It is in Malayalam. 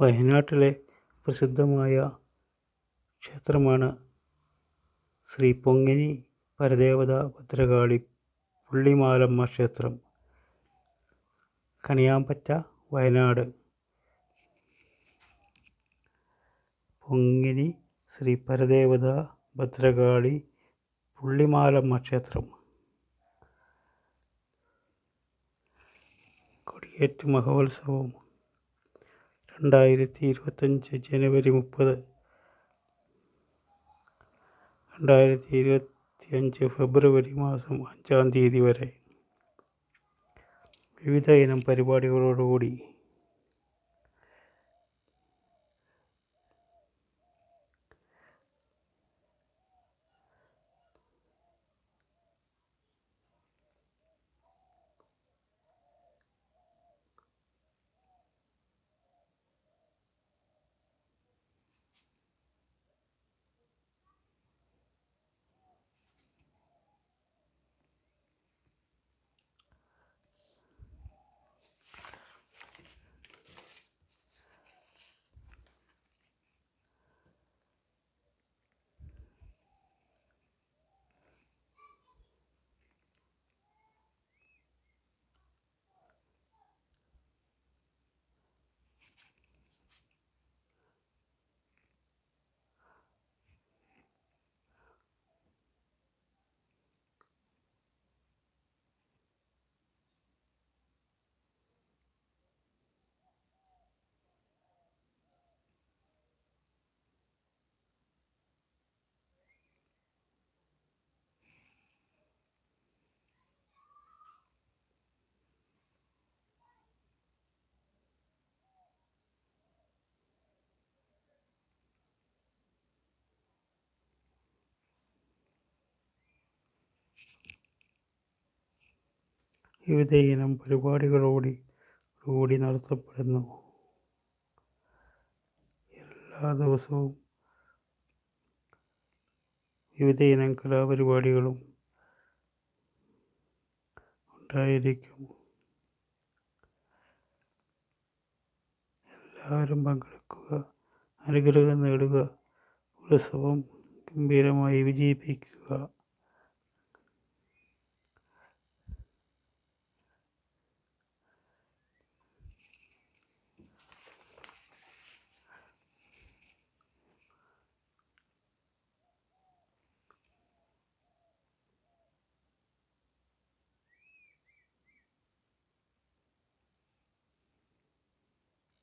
വയനാട്ടിലെ പ്രസിദ്ധമായ ക്ഷേത്രമാണ് ശ്രീ പൊങ്ങിനി പരദേവത ഭദ്രകാളി പുള്ളിമാലമ്മ ക്ഷേത്രം. കണിയാമ്പറ്റ വയനാട്. പൊങ്ങിനി ശ്രീ പരദേവത ഭദ്രകാളി പുള്ളിമാലമ്മ ക്ഷേത്രം. കൊടിയേറ്റ് മഹോത്സവം രണ്ടായിരത്തി ഇരുപത്തഞ്ച് ജനുവരി മുപ്പത്. രണ്ടായിരത്തി ഇരുപത്തി അഞ്ച് ഫെബ്രുവരി മാസം അഞ്ചാം തീയതി വരെ വിവിധ ഇനം പരിപാടികളോടുകൂടി വിവിധ ഇനം പരിപാടികളോടി കൂടി നടത്തപ്പെടുന്നു. എല്ലാ ദിവസവും വിവിധ ഇനം കലാപരിപാടികളും ഉണ്ടായിരിക്കും. എല്ലാവരും പങ്കെടുക്കുക അനുഗ്രഹം നേടുക ഉത്സവം ഗംഭീരമായി വിജയിപ്പിക്കുക.